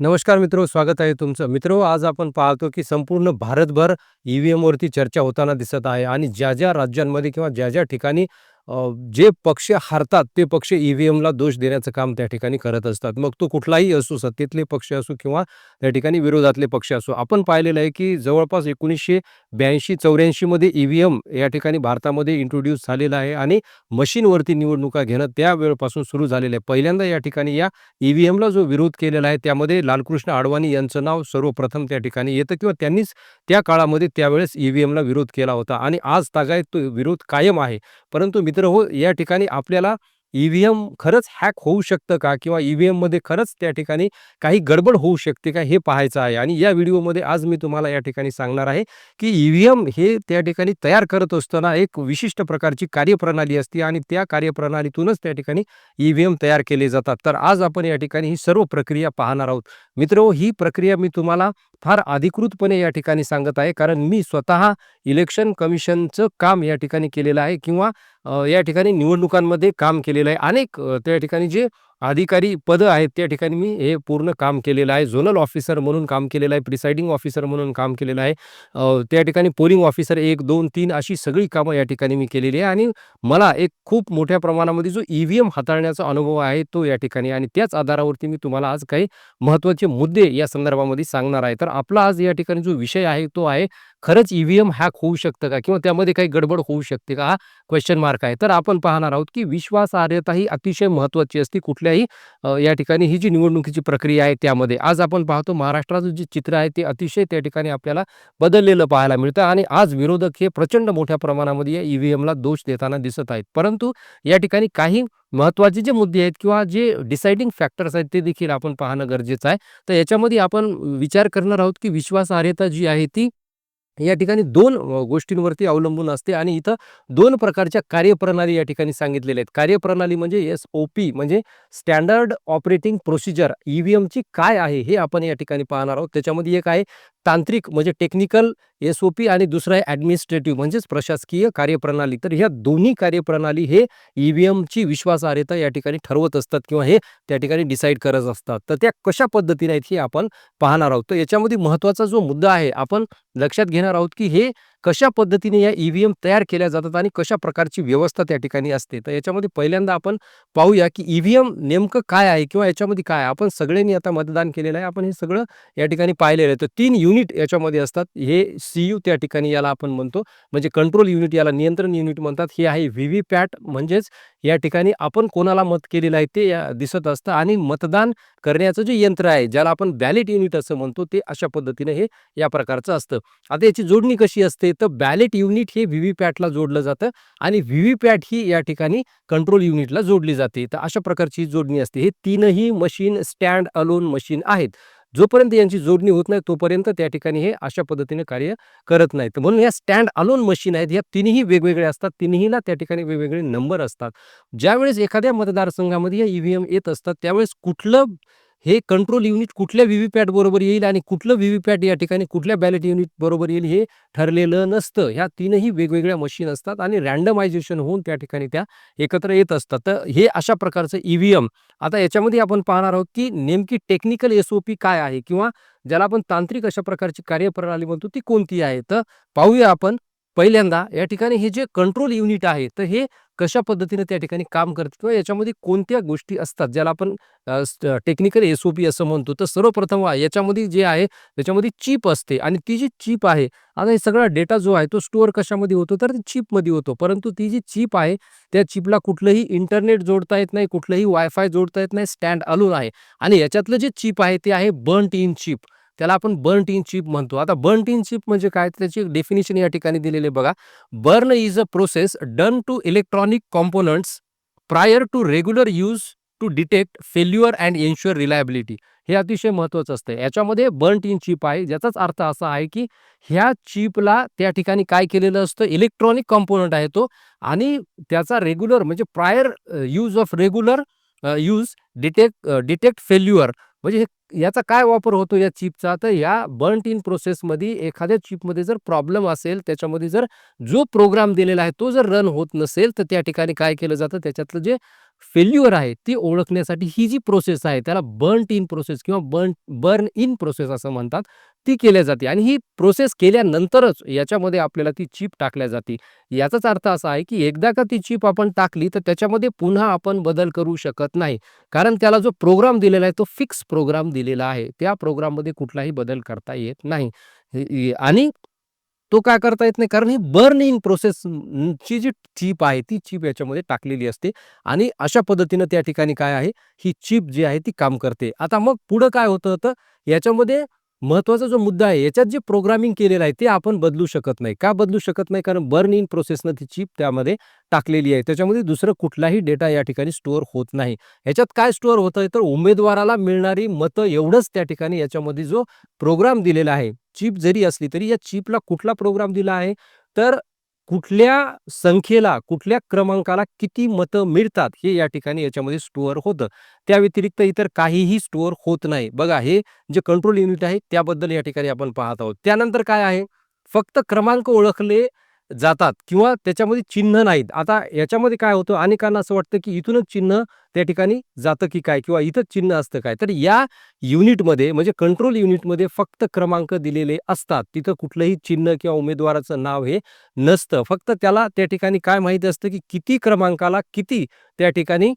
नमस्कार मित्रो, स्वागत आहे तुमचं. मित्रो, आज आपण पाहतो की संपूर्ण भारतभर ई-व्ही-एमवरती चर्चा होताना दिसत आहे आणि ज्या-ज्या राज्यांमध्ये किंवा ज्या-ज्या ठिकाणी जे पक्ष हारतात, ते पक्ष ई-व्ही-एमला दोष देण्याचं काम त्या ठिकाणी करत असतात. मग तो कुठलाही असो, सत्तेतले पक्ष असो किंवा त्या ठिकाणी विरोधातले पक्ष असो. आपण पाहिलेलं आहे की जवळपास एकोणीसशे ब्याऐंशी चौऱ्याऐंशीमध्ये ई-व्ही-एम या ठिकाणी भारतामध्ये इंट्रोड्यूस झालेला आहे आणि मशीनवरती निवडणुका घेणं त्यावेळपासून सुरू झालेलं आहे. पहिल्यांदा या ठिकाणी या ई-व्ही-एमला जो विरोध केलेला आहे, त्यामध्ये लालकृष्ण आडवाणी यांचं नाव सर्वप्रथम त्या ठिकाणी येतं किंवा त्यांनीच त्या काळामध्ये त्यावेळेस ई-व्ही-एमला विरोध केला होता आणि आज तागायत तो विरोध कायम आहे. परंतु मित्र मित्र हो या ठिकाणी आपल्याला ई-व्ही-एम खरंच हॅक होऊ शकतं का? किंवा ई-व्ही-एममध्ये खरंच त्या ठिकाणी काही गडबड होऊ शकते का? हे पाहायचं आहे आणि या व्हिडिओमध्ये आज मी तुम्हाला या ठिकाणी सांगणार आहे की ई-व्ही-एम हे त्या ठिकाणी तयार करत असताना एक विशिष्ट प्रकारची कार्यप्रणाली असते आणि त्या कार्यप्रणालीतूनच त्या ठिकाणी ई-व्ही-एम तयार केले जातात. तर आज आपण या ठिकाणी ही सर्व प्रक्रिया पाहणार आहोत. मित्र ही प्रक्रिया मी तुम्हाला फार अधिकृतपणे या ठिकाणी सांगत आहे, कारण मी स्वतः इलेक्शन कमिशनचं काम या ठिकाणी केलेलं आहे किंवा या ठिकाणी निवडणुकांमध्ये काम केलेलं आहे. अनेक त्या ठिकाणी जे अधिकारी पदं आहेत, त्या ठिकाणी मी हे पूर्ण काम केलेलं आहे. झोनल ऑफिसर म्हणून काम केलेलं आहे, प्रिसाइडिंग ऑफिसर म्हणून काम केलेलं आहे. त्या ठिकाणी पोलिंग ऑफिसर 1, 2, 3 अशी सगळी कामं या ठिकाणी मी केलेली आहे आणि मला एक खूप मोठ्या प्रमाणामध्ये जो ई-व्ही-एम हाताळण्याचा अनुभव आहे, तो या ठिकाणी आणि त्याच आधारावरती मी तुम्हाला आज काही महत्त्वाचे मुद्दे या संदर्भामध्ये सांगणार आहे. तर आपला आज या ठिकाणी जो विषय आहे, तो आहे खरंच ई-व्ही-एम हॅक होऊ शकतं का? किंवा त्यामध्ये काही गडबड होऊ शकते का? हा क्वेश्चन मार्क आहे. तर आपण पाहणार आहोत की विश्वासार्हता ही अतिशय महत्त्वाची असते कुठल्याही या ठिकाणी ही जी निवडणुकीची प्रक्रिया आहे त्यामध्ये. आज आपण पाहतो महाराष्ट्राचं जे चित्र आहे, ते अतिशय त्या ठिकाणी आपल्याला बदललेलं पाहायला मिळतं आणि आज विरोधक हे प्रचंड मोठ्या प्रमाणामध्ये या ई-व्ही-एमला दोष देताना दिसत आहेत. परंतु या ठिकाणी काही महत्त्वाचे जे मुद्दे आहेत किंवा जे डिसाइडिंग फॅक्टर्स आहेत, ते देखील आपण पाहणं गरजेचं आहे. तर याच्यामध्ये आपण विचार करणार आहोत की विश्वासार्हता जी आहे, ती या ठिकाणी दोन गोष्टींवरती अवलंबून असते आणि इथं दोन प्रकारच्या कार्यप्रणाली या ठिकाणी सांगितलेल्या आहेत. कार्यप्रणाली म्हणजे एस-ओ-पी म्हणजे स्टँडर्ड ऑपरेटिंग प्रोसिजर. ई-व्ही-एमची काय आहे, हे आपण या ठिकाणी पाहणार आहोत. त्याच्यामध्ये एक आहे तांत्रिक म्हणजे टेक्निकल एस-ओ-पी आणि दुसरं आहे ॲडमिनिस्ट्रेटिव्ह म्हणजेच प्रशासकीय कार्यप्रणाली. तर ह्या दोन्ही कार्यप्रणाली हे ई-व्ही-एमची विश्वासार्हता या ठिकाणी ठरवत असतात किंवा हे त्या ठिकाणी डिसाईड करत असतात. तर त्या कशा पद्धतीने आहेत, हे आपण पाहणार आहोत. तर याच्यामध्ये महत्त्वाचा जो मुद्दा आहे, आपण लक्षात घेणार आहोत की हे कशा पद्धतीने या ई-व्ही-एम तयार केल्या जातात आणि कशा प्रकारची व्यवस्था त्या ठिकाणी असते. तर याच्यामध्ये पहिल्यांदा आपण पाहूया की ई-व्ही-एम नेमकं काय आहे किंवा याच्यामध्ये काय आहे? आपण सगळ्यांनी आता मतदान केलेलं आहे. आपण हे सगळं या ठिकाणी पाहिलेलं आहे. तर तीन युनिट याच्यामध्ये असतात. हे सी-यू त्या ठिकाणी याला आपण म्हणतो. म्हणजे कंट्रोल युनिट याला नियंत्रण युनिट म्हणतात. हे आहे व्ही-व्ही-पॅट म्हणजेच या ठिकाणी आपण कोणाला मत केलेलं आहे, ते या दिसत असतं आणि मतदान करण्याचं जे यंत्र आहे, ज्याला आपण बॅलेट युनिट असं म्हणतो, ते अशा पद्धतीने हे या प्रकारचं असतं. आता याची जोडणी कशी असते? तर बॅलेट युनिट हे व्ही-व्ही-पॅटला जोडलं जातं आणि व्ही-व्ही-पॅट ही या ठिकाणी कंट्रोल युनिटला जोडली जाते. तर अशा प्रकारची जोडणी असते. हे तीनही मशीन स्टँड अलोन मशीन आहेत. जोपर्यंत यांची जोडणी होत नाही, तोपर्यंत त्या ठिकाणी हे अशा पद्धतीने कार्य करत नाहीत. म्हणून या स्टँड अलोन मशीन आहेत, या तिन्ही वेगवेगळ्या असतात. तिन्हीला त्या ठिकाणी वेगवेगळे नंबर असतात. ज्यावेळेस एखाद्या मतदारसंघामध्ये या ई-व्ही-एम येत असतात, त्यावेळेस कुठलं हे कंट्रोल युनिट कुठल्या व्ही पॅट बरोबर येईल आणि कुठलं व्ही-व्ही-पॅट या ठिकाणी कुठल्या बॅलेट युनिट बरोबर येईल, हे ठरलेलं नसतं. ह्या तीनही वेगवेगळ्या मशीन असतात आणि रँडमायझेशन होऊन त्या ठिकाणी त्या एकत्र येत असतात. तर हे अशा प्रकारचं ईव्हीएम आता याच्यामध्ये आपण पाहणार आहोत की नेमकी टेक्निकल एस-ओ-पी काय आहे किंवा ज्याला आपण तांत्रिक अशा प्रकारची कार्यप्रणाली म्हणतो, ती कोणती आहे? तर पाहूया आपण. पहिल्यांदा या ठिकाणी हे जे कंट्रोल युनिट आहे, तर हे कशा पद्धतीने त्या ठिकाणी काम करते किंवा याच्यामध्ये कोणत्या गोष्टी असतात, ज्याला आपण टेक्निकल एस-ओ-पी असं म्हणतो. तर सर्वप्रथम याच्यामध्ये जे आहे, त्याच्यामध्ये चीप असते आणि ती जी चीप आहे, आता हे सगळा डेटा जो आहे, तो स्टोअर कशामध्ये होतो? तर चीपमध्ये होतो. परंतु ती जी चीप आहे, त्या चिपला कुठलंही इंटरनेट जोडता येत नाही, कुठलंही वायफाय जोडता येत नाही, स्टँड अलोन आहे आणि याच्यातलं जे चीप आहे, ते आहे बर्न्ट इन चीप त्याला आपण बर्न इन चिप म्हणतो. आता बर्न इन चिप म्हणजे काय? त्याची डेफिनेशन या ठिकाणी दिलेली आहे बघा. Burn is a process done to electronic components prior to regular use to detect failure and ensure reliability. हे अतिशय महत्त्वाचं असतं. याच्यामध्ये बर्न इन चिप आहे, ज्याचाच अर्थ असा आहे की ह्या चिपला त्या ठिकाणी काय केलेलं असतं? इलेक्ट्रॉनिक कॉम्पोनंट आहे तो आणि त्याचा रेग्युलर म्हणजे prior use of regular use detect detect failure म्हणजे हे याचा काय वापर होतो या चिपचा? तर या बर्न्ट इन प्रोसेसमध्ये एखाद्या चिपमध्ये जर प्रॉब्लेम असेल, त्याच्यामध्ये जर जो प्रोग्राम दिलेला आहे, तो जर रन होत नसेल, तर त्या ठिकाणी काय केलं जातं? त्याच्यातलं जे फेल्युअर आहे ते ओळखण्यासाठी ही जी प्रोसेस आहे त्याला बर्न इन प्रोसेस किंवा बर्न बर्न इन प्रोसेस असं म्हणतात ती केल्या जाते. आणि ही प्रोसेस केल्यानंतरच याच्यामध्ये आपल्याला ती चिप टाकल्या जाते. याचाच अर्थ असा आहे की एकदा का ती चिप आपण टाकली तर त्याच्यामध्ये पुन्हा आपण बदल करू शकत नाही. कारण त्याला जो प्रोग्राम दिलेला आहे तो फिक्स प्रोग्राम दिलेला आहे. त्या प्रोग्राममध्ये कुठलाही बदल करता येत नाही. आणि तो काय करता येत नाही. कारण ही बर्निंग प्रोसेसची प्रोसेस ची जी चीप आहे ती चीप याच्यामध्ये टाकलेली असते. आणि अशा पद्धतीनं त्या ठिकाणी काय आहे ही चीप जी आहे ती काम करते. आता मग पुढं काय होतं तर याच्यामध्ये महत्त्वाचा जो मुद्दा आहे याच्यात जे प्रोग्रामिंग केलेलं आहे ते आपण बदलू शकत नाही. का बदलू शकत नाही? कारण बर्न इन प्रोसेसनं ती चिप त्यामध्ये टाकलेली आहे. त्याच्यामध्ये दुसरं कुठलाही डेटा या ठिकाणी स्टोअर होत नाही. याच्यात काय स्टोअर होतं तर उमेदवाराला मिळणारी मतं एवढंच त्या ठिकाणी याच्यामध्ये जो प्रोग्राम दिलेला आहे. चिप जरी असली तरी या चिपला कुठला प्रोग्राम दिला आहे? तर कुठल्या संख्येला कुठल्या क्रमांकाला किती मतं मिळतात हे या ठिकाणी याच्यामध्ये स्टोअर होतं. त्या व्यतिरिक्त इतर काहीही स्टोअर होत नाही. बघा हे जे कंट्रोल युनिट आहे त्याबद्दल या ठिकाणी आपण पाहत आहोत. त्यानंतर काय आहे? फक्त क्रमांक ओळखले जातात किंवा त्याच्यामध्ये चिन्ह नाहीत. आता याच्यामध्ये काय होतं? अनेकांना असं वाटतं की इथूनच चिन्ह त्या ठिकाणी जातं की काय किंवा इथंच चिन्ह असतं काय? तर या युनिटमध्ये म्हणजे कंट्रोल युनिटमध्ये फक्त क्रमांक दिलेले असतात. तिथं कुठलंही चिन्ह किंवा उमेदवाराचं नाव हे नसतं. फक्त त्याला त्या ठिकाणी काय माहिती असतं की किती क्रमांकाला किती त्या ठिकाणी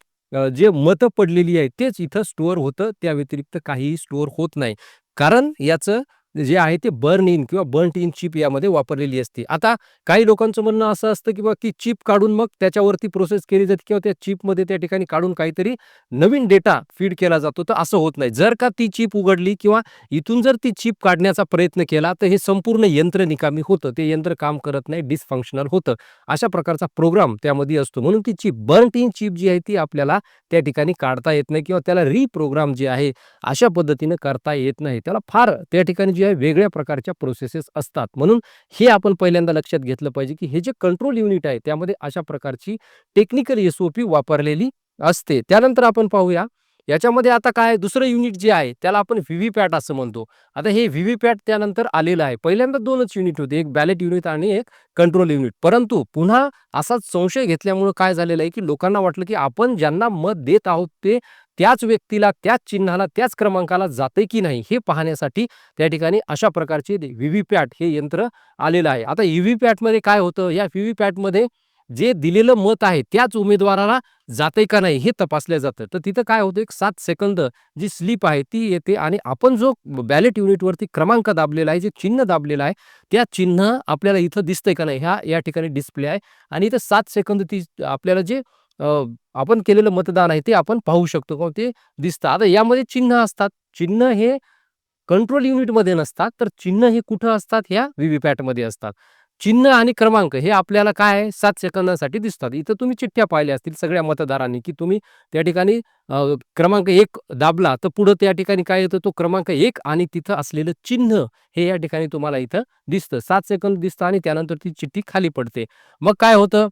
जे मतं पडलेली आहे तेच इथं स्टोअर होतं. त्या व्यतिरिक्त काहीही स्टोअर होत नाही. कारण याचं जे आहे ते बर्न इन किंवा बर्न्ट इन चिप यामध्ये वापरलेली असते. आता काही लोकांचं म्हणणं असं असतं की बा की चिप काढून मग त्याच्यावरती प्रोसेस केली जाते किंवा त्या चिपमध्ये त्या ठिकाणी काढून काहीतरी नवीन डेटा फीड केला जातो तर असं होत नाही. जर का ती चिप उघडली किंवा इथून जर ती चिप काढण्याचा प्रयत्न केला तर हे संपूर्ण यंत्र निकामी होतं. ते यंत्र काम करत नाही डिसफंक्शनल होतं. अशा प्रकारचा प्रोग्राम त्यामध्ये असतो. म्हणून ती चिप बर्न्ट इन चिप जी आहे ती आपल्याला त्या ठिकाणी काढता येत नाही किंवा त्याला रिप्रोग्राम जे आहे अशा पद्धतीनं करता येत नाही. त्याला फार त्या ठिकाणी जे आहे वेगळ्या प्रकारच्या प्रोसेसेस असतात. म्हणून हे आपण पहिल्यांदा लक्षात घेतलं पाहिजे की हे जे कंट्रोल युनिट आहे त्यामध्ये अशा प्रकारची टेक्निकल एस ओ पी वापरलेली असते. त्यानंतर आपण पाहूया याच्यामध्ये आता काय दुसरं युनिट जे आहे त्याला आपण व्हीव्हीपॅट पॅट असं म्हणतो. आता हे व्हीव्हीपॅट पॅट त्यानंतर आलेलं आहे. पहिल्यांदा दोनच युनिट होते एक बॅलेट युनिट आणि एक कंट्रोल युनिट परंतु पुन्हा असाच संशय घेतल्यामुळे काय झालेलं आहे की लोकांना वाटलं की आपण ज्यांना मत देत आहोत ते त्याच व्यक्तीला त्याच चिन्हाला त्याच क्रमांकाला जाते की नाही हे पाहण्यासाठी त्या ठिकाणी अशा प्रकारचे व्ही पॅट हे यंत्र आलेलं आहे. आता व्ही पॅटमध्ये काय होतं? या व्ही पॅटमध्ये जे दिलेलं मत आहे त्याच उमेदवाराला जाते का नाही हे तपासलं जातं. तर तिथं काय होतं? एक सात सेकंद जी स्लिप आहे ती येते आणि आपण जो बॅलेट युनिटवरती क्रमांक दाबलेला आहे जे चिन्ह दाबलेलं आहे त्या चिन्ह आपल्याला इथं दिसतंय का नाही ह्या या ठिकाणी डिस्प्ले आहे. आणि इथं सात सेकंद ती आपल्याला जे आपण केलेलं मतदान आहे ते आपण पाहू शकतो. किंवा ते दिसतं. आता यामध्ये चिन्ह असतात. चिन्ह हे कंट्रोल युनिटमध्ये नसतात. तर चिन्ह हे कुठं असतात? ह्या व्ही पॅटमध्ये असतात. चिन्ह आणि क्रमांक हे आपल्याला काय आहे? सात सेकंदासाठी दिसतात. इथं तुम्ही चिठ्ठ्या पाहिल्या असतील सगळ्या मतदारांनी की तुम्ही त्या ठिकाणी क्रमांक एक दाबला तर पुढं त्या ठिकाणी काय येतं? तो क्रमांक एक आणि तिथं असलेलं चिन्ह हे या ठिकाणी तुम्हाला इथं दिसतं. सात सेकंद दिसतं आणि त्यानंतर ती चिठ्ठी खाली पडते. मग काय होतं?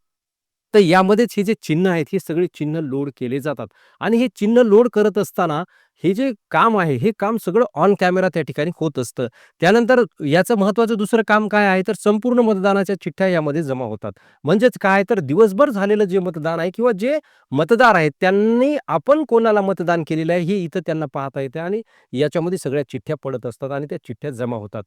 तर यामध्येच हे जे चिन्ह आहेत हे सगळे चिन्ह लोड केले जातात. आणि हे चिन्ह लोड करत असताना हे जे काम आहे हे काम सगळं ऑन कॅमेरा त्या ठिकाणी होत असतं. त्यानंतर याचं महत्वाचं दुसरं काम काय आहे तर संपूर्ण मतदानाच्या चिठ्ठ्या यामध्ये जमा होतात. म्हणजेच काय तर दिवसभर झालेलं जे मतदान आहे किंवा जे मतदार आहेत त्यांनी आपण कोणाला मतदान केलेलं आहे हे इथं त्यांना पाहता येते आणि याच्यामध्ये सगळ्या चिठ्ठ्या पडत असतात आणि त्या चिठ्ठ्या जमा होतात.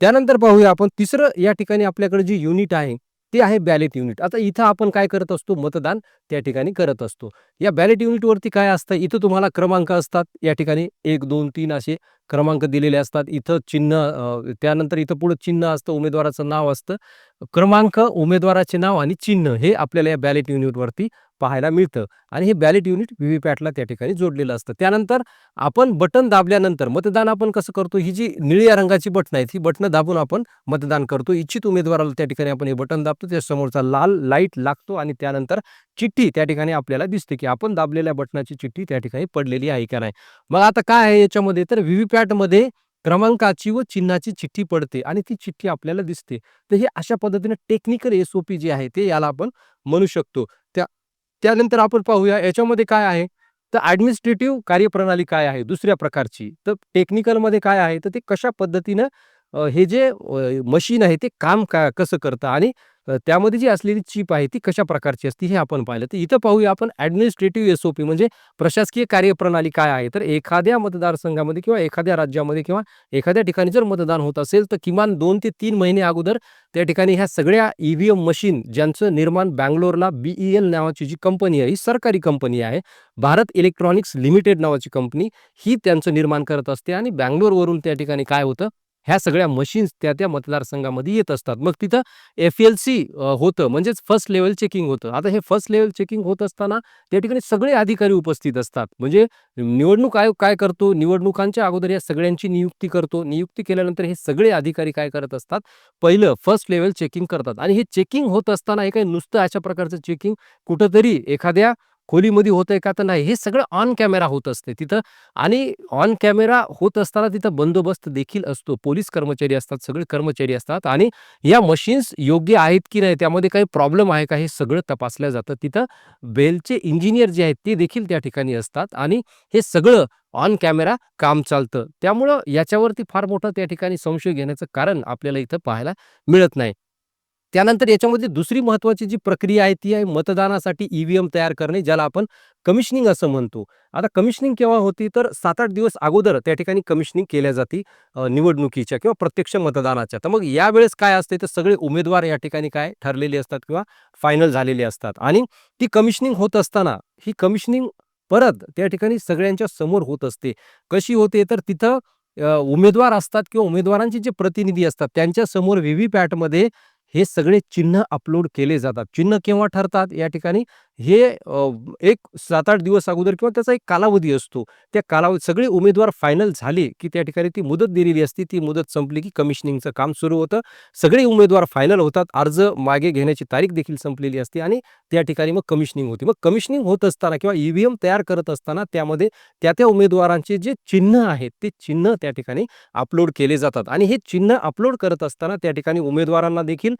त्यानंतर पाहूया आपण तिसरं या ठिकाणी आपल्याकडे जी युनिट आहे ते आहे बॅलेट युनिट आता इथं आपण काय करत असतो? मतदान त्या ठिकाणी करत असतो. या बॅलेट युनिटवरती काय असतं? इथं तुम्हाला क्रमांक असतात. या ठिकाणी एक दोन तीन असे क्रमांक दिलेले असतात. इथं चिन्ह त्यानंतर इथं पुढं चिन्ह असतं उमेदवाराचं नाव असतं. क्रमांक उमेदवाराचे नाव आणि चिन्ह हे आपल्याला या बॅलेट युनिटवरती पाहायला मिळतं. आणि हे बॅलेट युनिट व्ही पॅटला त्या ठिकाणी जोडलेलं असतं. त्यानंतर आपण बटन दाबल्यानंतर मतदान आपण कसं करतो? ही जी निळ्या रंगाची बटन आहेत ही बटणं दाबून आपण मतदान करतो. इच्छित उमेदवाराला त्या ठिकाणी आपण हे बटन दाबतो. त्या समोरचा लाल लाइट लागतो आणि त्यानंतर चिठ्ठी त्या ठिकाणी आपल्याला दिसते की आपण दाबलेल्या बटनाची चिठ्ठी त्या ठिकाणी पडलेली आहे का नाही? मग आता काय आहे याच्यामध्ये? तर व्ही पॅटमध्ये क्रमांकाची व चिन्हाची चिठ्ठी पडते आणि ती चिठ्ठी आपल्याला दिसते. तर हे अशा पद्धतीने टेक्निकल एस ओ पी जे आहे ते याला आपण म्हणू शकतो. त्यानंतर आपण पाहूया याच्यामध्ये काय आहे? तर ॲडमिनिस्ट्रेटिव्ह कार्यप्रणाली काय आहे दुसऱ्या प्रकारची? तर टेक्निकलमध्ये काय आहे? तर ते कशा पद्धतीनं हे जे मशीन आहे ते काम का कसं करतं? आणि त्यामध्ये जी असलेली चीप आहे ती कशा प्रकारची असते हे आपण पाहिलं. तर इथं पाहूया आपण ॲडमिनिस्ट्रेटिव्ह एस-ओ-पी म्हणजे प्रशासकीय कार्यप्रणाली काय आहे? तर एखाद्या मतदारसंघामध्ये किंवा एखाद्या राज्यामध्ये किंवा एखाद्या ठिकाणी जर मतदान होत असेल, तर किमान दोन ते तीन महिने अगोदर त्या ठिकाणी ह्या सगळ्या ई-व्ही-एम मशीन ज्यांचं निर्माण बँगलोरला बी-ई-एल नावाची जी कंपनी आहे, ही सरकारी कंपनी आहे. भारत इलेक्ट्रॉनिक्स लिमिटेड नावाची कंपनी ही त्यांचं निर्माण करत असते आणि बँगलोरवरून त्या ठिकाणी काय होतं, ह्या सगळ्या मशीन्स त्या-त्या मतदारसंघामध्ये येत असतात. मग तिथं एफ-एल-सी होतं म्हणजेच फर्स्ट लेवल चेकिंग होतं. आता हे फर्स्ट लेवल चेकिंग होत असताना त्या ठिकाणी सगळे अधिकारी उपस्थित असतात. म्हणजे निवडणूक आयोग काय करतो? निवडणुकांच्या अगोदर या सगळ्यांची नियुक्ती करतो. नियुक्ती केल्यानंतर हे सगळे अधिकारी काय करत असतात? पहिलं फर्स्ट लेव्हल चेकिंग करतात आणि हे चेकिंग होत असताना हे काही नुसतं अशा प्रकारचं चेकिंग कुठंतरी एखाद्या खोलीमध्ये होतंय का? तर नाही. हे सगळं ऑन कॅमेरा होत असते तिथं आणि ऑन कॅमेरा होत असताना तिथं बंदोबस्त देखील असतो. पोलीस कर्मचारी असतात, सगळे कर्मचारी असतात आणि या मशीन्स योग्य आहेत की नाही, त्यामध्ये काही प्रॉब्लेम आहे का? हे सगळं तपासलं जातं. तिथं बेलचे इंजिनियर जे आहेत ते देखील त्या ठिकाणी असतात आणि हे सगळं ऑन कॅमेरा काम चालतं. त्यामुळं याच्यावरती फार मोठं त्या ठिकाणी संशय घेण्याचं कारण आपल्याला इथं पाहायला मिळत नाही. त्यानंतर याच्यामध्ये दुसरी महत्त्वाची जी प्रक्रिया आहे ती आहे मतदानासाठी ई-व्ही-एम तयार करणे, ज्याला आपण कमिशनिंग असं म्हणतो. आता कमिशनिंग केव्हा होती? तर 7-8 दिवस अगोदर त्या ठिकाणी कमिशनिंग केल्या जाते निवडणुकीच्या किंवा प्रत्यक्ष मतदानाच्या. तर मग यावेळेस काय असते? तर सगळे उमेदवार या ठिकाणी काय ठरलेले असतात किंवा फायनल झालेले असतात आणि ती कमिशनिंग होत असताना ही कमिशनिंग परत त्या ठिकाणी सगळ्यांच्या समोर होत असते. कशी होते? तर तिथं उमेदवार असतात किंवा उमेदवारांचे जे प्रतिनिधी असतात त्यांच्यासमोर व्ही-व्ही-पॅटमध्ये हे सगळे चिन्ह अपलोड केले जातात. चिन्ह केव्हा ठरतात? या ठिकाणी हे एक 7-8 दिवस अगोदर किंवा त्याचा एक कालावधी असतो. त्या कालावधी सगळे उमेदवार फायनल झाले, की त्या ठिकाणी ती मुदत दिलेली असते. ती मुदत संपली, की कमिशनिंगचं काम सुरू होतं. सगळे उमेदवार फायनल होतात. अर्ज मागे घेण्याची तारीख देखील संपलेली असते आणि त्या ठिकाणी मग कमिशनिंग होते. मग कमिशनिंग होत असताना किंवा ई-व्ही-एम तयार करत असताना त्यामध्ये त्या-त्या उमेदवारांचे जे चिन्ह आहेत, ते चिन्ह त्या ठिकाणी अपलोड केले जातात आणि हे चिन्ह अपलोड करत असताना त्या ठिकाणी उमेदवारांना देखील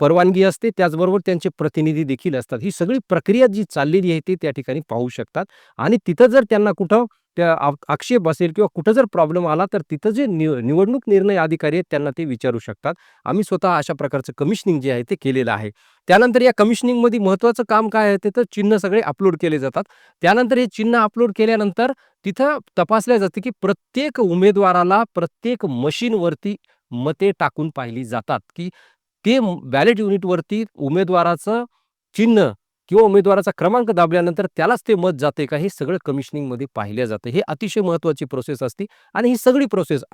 परवानगी असते. त्याचबरोबर त्यांचे प्रतिनिधी देखील असतात. ही सगळी प्रक्रिया जी चाललेली आहे ती त्या ठिकाणी पाहू शकतात आणि तिथं जर त्यांना कुठं त्या आक्षेप असेल किंवा कुठं जर प्रॉब्लेम आला, तर तिथं जे निव निवडणूक निर्णय अधिकारी आहेत त्यांना ते विचारू शकतात. आम्ही स्वतः अशा प्रकारचं कमिशनिंग जे आहे ते केलेलं आहे. त्यानंतर या कमिशनिंगमध्ये महत्त्वाचं काम काय आहे? तर चिन्ह सगळे अपलोड केले जातात. त्यानंतर हे चिन्ह अपलोड केल्यानंतर तिथं तपासल्या जाते, की प्रत्येक उमेदवाराला प्रत्येक मशीनवरती मते टाकून पाहिली जातात, की ते बॅलेट युनिटवरती उमेदवाराचं चिन्ह किंवा उमेदवाराचा क्रमांक दाबल्यानंतर त्यालाच ते मत जाते का? हे सगळं कमिशनिंगमध्ये पाहिलं जातं. हे अतिशय महत्त्वाची प्रोसेस असते आणि ही सगळी प्रोसेस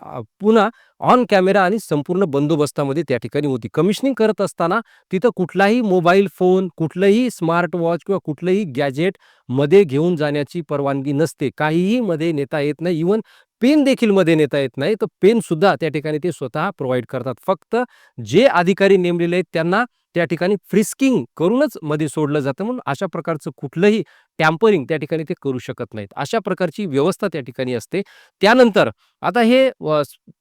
पुन्हा ऑन कॅमेरा आणि संपूर्ण बंदोबस्तामध्ये त्या ठिकाणी होती. कमिशनिंग करत असताना तिथं कुठलाही मोबाईल फोन, कुठलंही स्मार्ट वॉच किंवा कुठलंही गॅजेटमध्ये घेऊन जाण्याची परवानगी नसते. काहीही मध्ये नेता येत नाही. इव्हन पेन देखील मध्ये नेता येत नाही. तर पेनसुद्धा त्या ठिकाणी ते स्वतः प्रोव्हाइड करतात. फक्त जे अधिकारी नेमलेले आहेत त्यांना त्या ठिकाणी फ्रिस्किंग करूनच मध्ये सोडलं जातं. म्हणून अशा प्रकारचं कुठलंही टॅम्परिंग त्या ठिकाणी ते करू शकत नाहीत. अशा प्रकारची व्यवस्था त्या ठिकाणी असते. त्यानंतर आता हे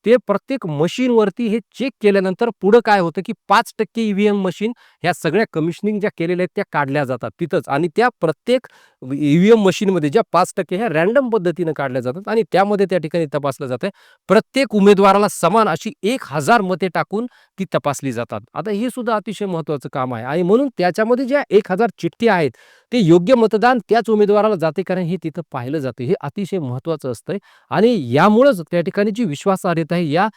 ते प्रत्येक मशीनवरती हे चेक केल्यानंतर पुढं काय होतं, की पाच टक्के ई-व्ही-एम मशीन ह्या सगळ्या कमिशनिंग ज्या केलेल्या आहेत त्या काढल्या जातात तिथंच आणि त्या प्रत्येक ई-व्ही-एम मशीनमध्ये ज्या पाच टक्के ह्या रँडम पद्धतीनं काढल्या जातात आणि त्यामध्ये त्या ठिकाणी तपासलं जातं प्रत्येक उमेदवाराला समान अशी एक हजार मते टाकून ती तपासली जातात. आता हे सुद्धा अतिशय महत्त्वाचं काम आहे आणि म्हणून त्याच्यामध्ये ज्या एक हजार चिठ्ठी आहेत, ते योग्य मतदान त्याच उमेदवाराला जाते का नाही हे तिथं पाहिलं जातं. हे अतिशय महत्त्वाचं असतंय आणि यामुळंच त्या ठिकाणी जी विश्वासार्हता आहे या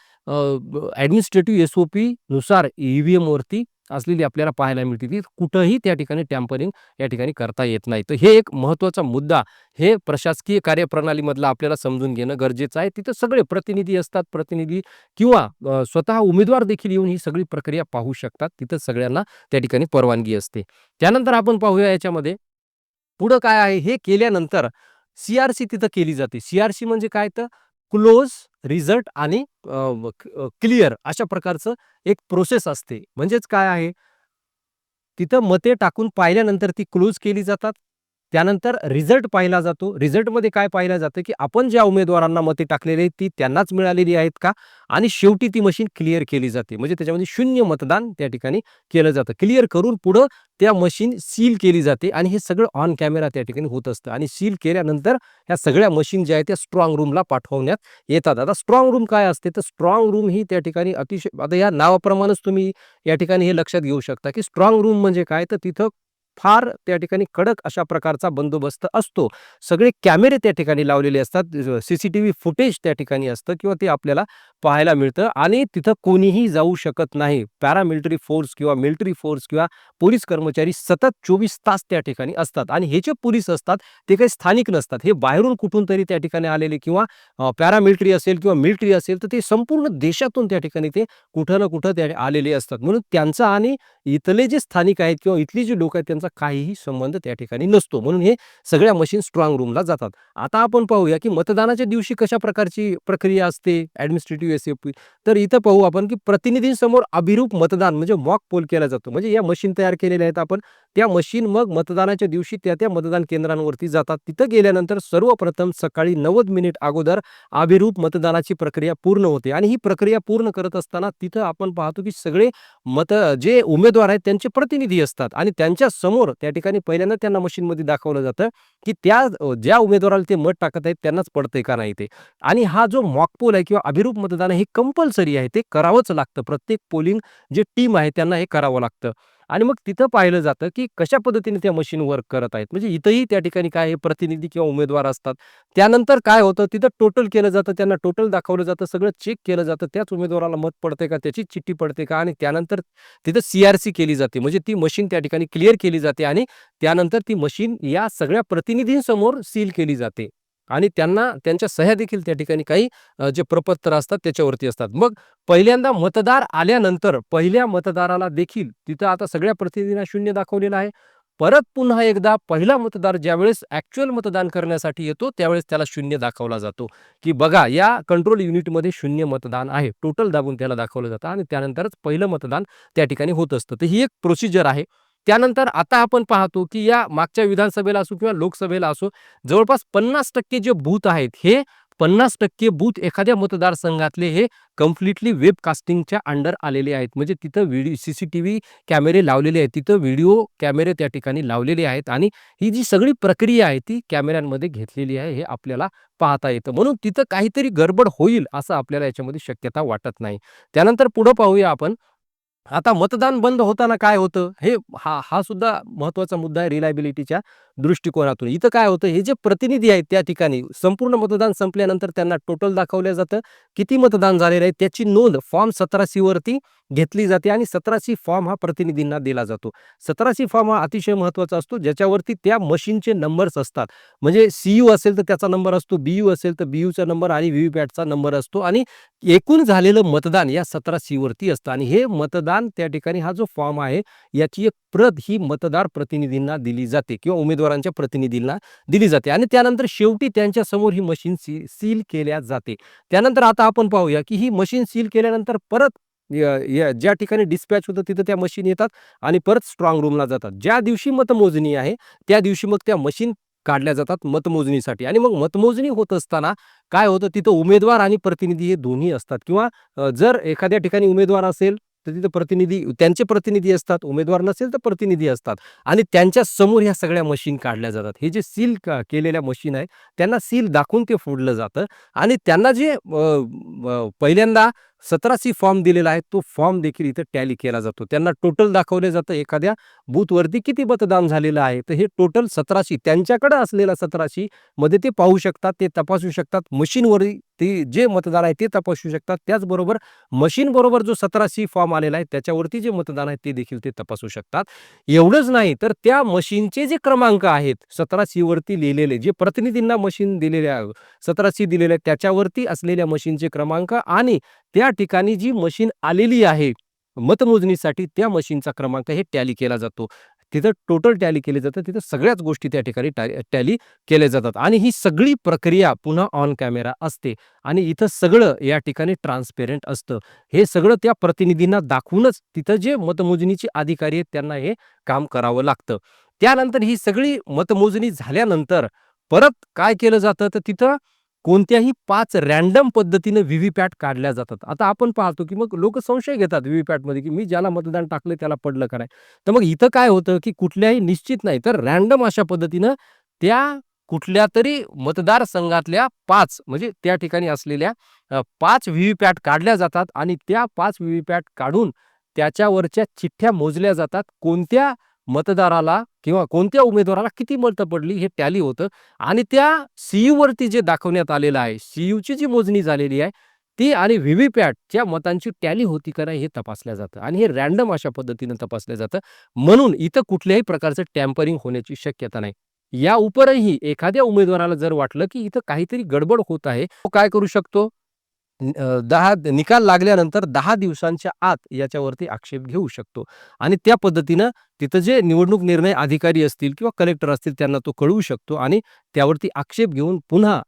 ॲडमिनिस्ट्रेटिव्ह एस-ओ-पी नुसार ई-व्ही-एमवरती असलेली आपल्याला पाहायला मिळते, ती कुठंही त्या ठिकाणी टॅम्परिंग या ठिकाणी करता येत नाही. तर हे एक महत्त्वाचा मुद्दा हे प्रशासकीय कार्यप्रणालीमधला आपल्याला समजून घेणं गरजेचं आहे. तिथं सगळे प्रतिनिधी असतात. प्रतिनिधी किंवा स्वतः उमेदवार देखील येऊन ही सगळी प्रक्रिया पाहू शकतात. तिथं सगळ्यांना त्या ठिकाणी परवानगी असते. त्यानंतर आपण पाहूया याच्यामध्ये पुढं काय आहे? हे केल्यानंतर सी-आर-सी तिथं केली जाते. सी-आर-सी म्हणजे काय? तर क्लोज, रिझल्ट आणि क्लिअर अशा प्रकारचं एक प्रोसेस असते. म्हणजेच काय आहे? तिथं मते टाकून पाहिल्यानंतर ती क्लोज केली जातात. त्यानंतर रिझल्ट पाहिला जातो. रिझल्टमध्ये काय पाहिलं जातं की आपण ज्या उमेदवारांना मते टाकलेली आहेत ती त्यांनाच मिळालेली आहेत का? आणि शेवटी ती मशीन क्लिअर केली जाते. म्हणजे त्याच्यामध्ये शून्य मतदान त्या ठिकाणी केलं जातं. क्लिअर करून पुढं त्या मशीन सील केली जाते आणि हे सगळं ऑन कॅमेरा त्या ठिकाणी होत असतं. आणि सील केल्यानंतर ह्या सगळ्या मशीन ज्या आहेत त्या स्ट्रॉंग रूमला पाठवण्यात येतात. आता स्ट्रॉंग रूम काय असते? तर स्ट्रॉंग रूम ही त्या ठिकाणी अतिशय आता या नावाप्रमाणेच तुम्ही या ठिकाणी हे लक्षात घेऊ शकता की स्ट्रॉंग रूम म्हणजे काय? तर तिथं फार त्या ठिकाणी कडक अशा प्रकारचा बंदोबस्त असतो. सगळे कॅमेरे त्या ठिकाणी लावलेले असतात. C C T V footage त्या ठिकाणी असतं किंवा ते आपल्याला पाहायला मिळतं आणि तिथं कोणीही जाऊ शकत नाही. पॅरामिलिटरी फोर्स किंवा मिलिटरी फोर्स किंवा पोलीस कर्मचारी सतत चोवीस तास त्या ठिकाणी असतात आणि हे जे पोलीस असतात ते काही स्थानिक नसतात. हे बाहेरून कुठून तरी त्या ठिकाणी आलेले किंवा पॅरामिलिटरी असेल किंवा मिलिटरी असेल तर ते संपूर्ण देशातून त्या ठिकाणी ते कुठं ना कुठं त्या आलेले असतात. म्हणून त्यांचा आणि इथले जे स्थानिक आहेत किंवा इथली जी लोक आहेत त्यांचा काहीही संबंध त्या ठिकाणी नसतो. म्हणून हे सगळ्या मशीन स्ट्रॉंग रूमला जातात. आता आपण पाहूया की मतदानाच्या दिवशी कशा प्रकारची प्रक्रिया असते? ऍडमिनिस्ट्रेटिव्ह एस एफ तर इथं पाहू आपण की प्रतिनिधींसमोर अभिरूप मतदान म्हणजे मॉक पोल केला जातो. म्हणजे या मशीन तयार केलेल्या आहेत आपण. त्या मशीन मग मतदानाच्या दिवशी त्या त्या मतदान केंद्रांवरती जातात. तिथं गेल्यानंतर सर्वप्रथम सकाळी नव्वद मिनिट अगोदर अभिरूप मतदानाची प्रक्रिया पूर्ण होते. आणि ही प्रक्रिया पूर्ण करत असताना तिथं आपण पाहतो की सगळे मत जे उमेदवार आहेत त्यांचे प्रतिनिधी असतात. आणि त्यांच्यासमोर त्या ठिकाणी पहिल्यांदा त्यांना मशीनमध्ये दाखवलं जातं की त्या ज्या उमेदवाराला ते मत टाकत आहेत त्यांनाच पडतंय का नाही ते. आणि हा जो मॉकपोल आहे किंवा अभिरूप मतदान हे कंपल्सरी आहे. ते करावंच लागतं. प्रत्येक पोलिंग जे टीम आहे त्यांना हे करावं लागतं. आणि मग तिथं पाहिलं जातं की कशा पद्धतीने त्या मशीन वर्क करत आहेत? म्हणजे इथंही त्या ठिकाणी काय हे प्रतिनिधी किंवा उमेदवार असतात. त्यानंतर काय होतं? तिथं टोटल केलं जातं त्यांना टोटल दाखवलं जातं सगळं चेक केलं जातं. त्याच उमेदवाराला मत पडते का? त्याची चिठ्ठी पडते का? आणि त्यानंतर तिथं सीआरसी केली जाते. म्हणजे ती मशीन त्या ठिकाणी क्लिअर केली जाते आणि त्यानंतर ती मशीन या सगळ्या प्रतिनिधींसमोर सील केली जाते. आणि त्यांना त्यांच्या सह्या देखील त्या ठिकाणी काही जे प्रपत्र असतात त्याच्यावरती असतात. मग पहिल्यांदा मतदार आल्यानंतर पहिल्या मतदाराला देखील तिथं आता सगळ्या प्रतिनिधींना शून्य दाखवलेलं आहे. परत पुन्हा एकदा पहिला मतदार ज्यावेळेस ॲक्च्युअल मतदान करण्यासाठी येतो त्यावेळेस त्याला शून्य दाखवला जातो. की बघा या कंट्रोल युनिटमध्ये शून्य मतदान आहे. टोटल दाबून त्याला दाखवलं जातं आणि त्यानंतरच पहिलं मतदान त्या ठिकाणी होत असतं. तर ही एक प्रोसिजर आहे. त्यानंतर आता आपण पाहतो की या मागच्या विधानसभेला असो किंवा लोकसभेला असो जवळपास पन्नास टक्के जे बूथ आहेत हे पन्नास टक्के बूथ एखाद्या मतदारसंघातले हे कम्प्लिटली वेब कास्टिंगच्या अंडर आलेले आहेत. म्हणजे तिथं video C C T V कॅमेरे लावलेले आहेत तिथं व्हिडिओ कॅमेरे त्या ठिकाणी लावलेले आहेत आणि ही जी सगळी प्रक्रिया आहे ती कॅमेऱ्यांमध्ये घेतलेली आहे हे आपल्याला पाहता येतं. म्हणून तिथं काहीतरी गडबड होईल असं आपल्याला याच्यामध्ये शक्यता वाटत नाही. त्यानंतर पुढं पाहूया आपण आता मतदान बंद होताना काय होतं? हे हा हा सुद्धा महत्त्वाचा मुद्दा आहे रिलायबिलिटीच्या दृष्टिकोनातून. इथं काय होतं? हे जे प्रतिनिधी आहेत त्या ठिकाणी संपूर्ण मतदान संपल्यानंतर त्यांना टोटल दाखवलं जातं. किती मतदान झालेलं आहे त्याची नोंद फॉर्म सतराशी वरती घेतली जाते आणि सतराशी फॉर्म हा प्रतिनिधींना दिला जातो. सतराशी फॉर्म हा अतिशय महत्त्वाचा असतो. ज्याच्यावरती त्या मशीनचे नंबर्स असतात. म्हणजे सी यू असेल तर त्याचा नंबर असतो बी यू असेल तर बी यूचा नंबर आणि व्ही पॅटचा नंबर असतो. आणि एकूण झालेलं मतदान या सतराशी वरती असतं. आणि हे मतदान त्या ठिकाणी हा जो फॉर्म आहे याची एक प्रत ही मतदार प्रतिनिधींना दिली जाते किंवा उमेदवारांच्या प्रतिनिधींना दिली जाते. आणि त्यानंतर शेवटी त्यांच्यासमोर ही मशीन सी सील केल्या जाते. त्यानंतर आता आपण पाहूया की ही मशीन सील केल्यानंतर परत ज्या ठिकाणी डिस्पॅच होतं तिथं त्या मशीन येतात आणि परत स्ट्रॉंग रूमला जातात. ज्या दिवशी मतमोजणी आहे त्या दिवशी मग त्या मशीन काढल्या जातात मतमोजणीसाठी. आणि मग मतमोजणी होत असताना काय होतं? तिथं उमेदवार आणि प्रतिनिधी हे दोन्ही असतात. किंवा जर एखाद्या ठिकाणी उमेदवार असेल तर तिथं प्रतिनिधी त्यांचे प्रतिनिधी असतात उमेदवार नसेल तर प्रतिनिधी असतात. आणि त्यांच्यासमोर ह्या सगळ्या मशीन काढल्या जातात. हे जे सील केलेल्या मशीन आहेत त्यांना सील दाखवून ते फोडलं जातं. आणि त्यांना जे पहिल्यांदा सतरा सी फॉर्म दिलेला आहे. तो फॉर्म देखील इथं टॅली केला जातो. त्यांना टोटल दाखवलं जातं एखाद्या बूथवरती किती मतदान झालेलं आहे. तर हे टोटल सतराशे त्यांच्याकडे असलेला सतराशी मध्ये ते पाहू शकतात ते तपासू शकतात. मशीनवर ते जे मतदान आहे ते तपासू शकतात. त्याचबरोबर मशीनबरोबर जो सतराशी फॉर्म आलेला आहे त्याच्यावरती जे मतदान आहे ते देखील ते तपासू शकतात. एवढंच नाही तर त्या मशीनचे जे क्रमांक आहेत सतराशीवरती लिहिलेले जे प्रतिनिधींना मशीन दिलेल्या सतराशी दिलेल्या त्याच्यावरती असलेल्या मशीनचे क्रमांक आणि त्या ठिकाणी जी मशीन आलेली आहे मतमोजणीसाठी त्या मशीनचा क्रमांक हे टॅली केला जातो. तिथं टोटल टॅली केले जातं. तिथं सगळ्याच गोष्टी त्या ठिकाणी टॅली केल्या जातात. आणि ही सगळी प्रक्रिया पुन्हा ऑन कॅमेरा असते. आणि इथं सगळं या ठिकाणी ट्रान्सपेरंट असतं. हे सगळं त्या प्रतिनिधींना दाखवूनच तिथं जे मतमोजणीचे अधिकारी आहेत त्यांना हे काम करावं लागतं. त्यानंतर ही सगळी मतमोजणी झाल्यानंतर परत काय केलं जातं? तर तिथं कोणत्याही पाच रॅन्डम पद्धतीनं व्हीव्हीपॅट काढल्या जातात. आता आपण पाहतो की मग लोक संशय घेतात व्हीव्हीपॅटमध्ये की मी ज्याला मतदान टाकलं त्याला पडलं का नाही. तर मग इथं काय होतं की कुठल्याही निश्चित नाही तर रॅन्डम अशा पद्धतीनं त्या कुठल्या तरी मतदारसंघातल्या पाच म्हणजे त्या ठिकाणी असलेल्या पाच व्हीव्हीपॅट काढल्या जातात आणि त्या पाच व्हीव्हीपॅट काढून त्याच्यावरच्या चिठ्ठ्या मोजल्या जातात कोणत्या मतदाराला किंवा कोणत्या उमेदवाराला किती मतं पडली हे टॅली होतं. आणि त्या सीयूवरती जे दाखवण्यात आलेलं आहे सीयूची जी मोजणी झालेली आहे ती आणि व्हीव्हीपॅटच्या मतांची टॅली होती का नाही हे तपासल्या जातं. आणि हे रॅन्डम अशा पद्धतीनं तपासलं जातं. म्हणून इथं कुठल्याही प्रकारचं टॅम्परिंग होण्याची शक्यता नाही. या उपरही एखाद्या उमेदवाराला जर वाटलं की इथं काहीतरी गडबड होत आहे तो काय करू शकतो? दहा निकाल लागल्यानंतर दहा दिवसांच्या आत याच्यावरती आक्षेप घेऊ शकतो. आणि त्या पद्धतीनं तिथं जे निवडणूक निर्णय अधिकारी असतील किंवा कलेक्टर असतील त्यांना तो कळवू शकतो आणि त्यावरती आक्षेप घेऊन पुन्हा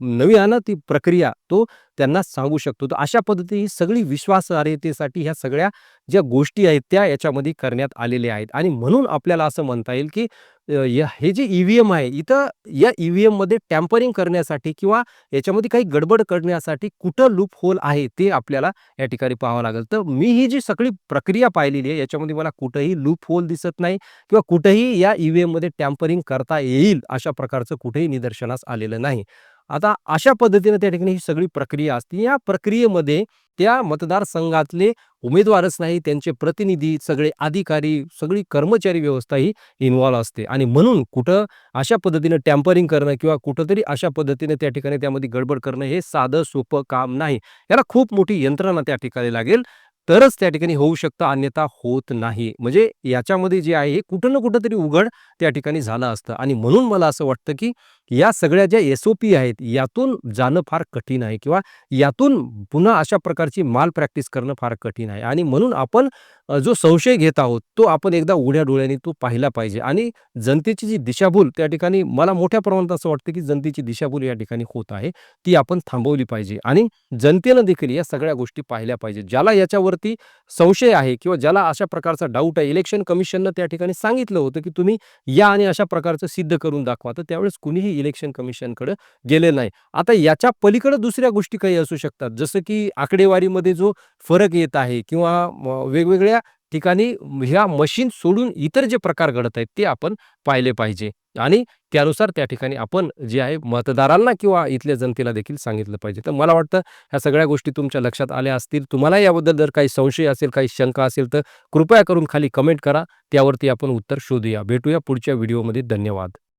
नव्यानं ती प्रक्रिया तो त्यांना सांगू शकतो. तर अशा पद्धती ही सगळी विश्वासार्हतेसाठी ह्या सगळ्या ज्या गोष्टी आहेत त्या याच्यामध्ये करण्यात आलेल्या आहेत. आणि म्हणून आपल्याला असं म्हणता येईल की या- हे जे ईव्हीएम आहे इथं या ईव्हीएममध्ये टॅम्परिंग करण्यासाठी किंवा याच्यामध्ये काही गडबड करण्यासाठी कुठं लूप होल आहे ते आपल्याला या ठिकाणी पाहावं लागेल. तर मी ही जी सगळी प्रक्रिया पाहिलेली आहे याच्यामध्ये मला कुठंही लूप होल दिसत नाही किंवा कुठंही या ईव्हीएममध्ये टॅम्परिंग करता येईल अशा प्रकारचं कुठेही निदर्शनास आलेलं नाही. आता अशा पद्धतीने त्या ठिकाणी ही सगळी प्रक्रिया असते. या प्रक्रियेमध्ये त्या मतदारसंघातले उमेदवारच नाही त्यांचे प्रतिनिधी सगळे अधिकारी सगळी कर्मचारी व्यवस्था ही इन्व्हॉल्व असते. आणि म्हणून कुठं अशा पद्धतीनं टॅम्परिंग करणं किंवा कुठंतरी अशा पद्धतीने त्या ठिकाणी त्यामध्ये गडबड करणं हे साधं सोपं काम नाही. याला खूप मोठी यंत्रणा त्या ठिकाणी लागेल. तरच त्या ठिकाणी होऊ शकतं अन्यथा होत नाही. म्हणजे याच्यामध्ये जे आहे हे कुठं ना कुठं तरी उघड त्या ठिकाणी झालं असतं. आणि म्हणून मला असं वाटतं की या सगळ्या ज्या एस ओ पी आहेत यातून जाणं फार कठीण आहे किंवा यातून पुन्हा अशा प्रकारची माल प्रॅक्टिस करणं फार कठीण आहे. आणि म्हणून आपण जो संशय घेत आहोत तो आपण एकदा उघड्या डोळ्यांनी तो पाहिला पाहिजे. आणि जनतेची जी दिशाभूल त्या ठिकाणी मला मोठ्या प्रमाणात असं वाटतं की जनतेची दिशाभूल या ठिकाणी होत आहे ती आपण थांबवली पाहिजे. आणि जनतेनं देखील या सगळ्या गोष्टी पाहिल्या पाहिजे ज्याला याच्यावर ज्याच्यावरती संशय आहे किंवा ज्याला अशा प्रकारचा डाऊट आहे. इलेक्शन कमिशननं त्या ठिकाणी सांगितलं होतं की तुम्ही या आणि अशा प्रकारचं सिद्ध करून दाखवा. तर त्यावेळेस कुणीही इलेक्शन कमिशनकडे गेले नाही. आता याच्या पलीकडे दुसऱ्या गोष्टी काही असू शकतात. जसं की आकडेवारीमध्ये जो फरक येत आहे किंवा वेगवेगळ्या ठिकाणी ह्या मशीन सोडून इतर जे प्रकार घडत आहेत ते आपण पाहिले पाहिजे. आणि त्यानुसार त्या ठिकाणी आपण जे आहे मतदारांना किंवा इथल्या जनतेला देखील सांगितलं पाहिजे. तर मला वाटतं ह्या सगळ्या गोष्टी तुमच्या लक्षात आल्या असतील. तुम्हाला याबद्दल जर काही संशय असेल काही शंका असेल तर कृपया करून खाली कमेंट करा. त्यावरती आपण उत्तर शोधूया. भेटूया पुढच्या व्हिडिओमध्ये धन्यवाद.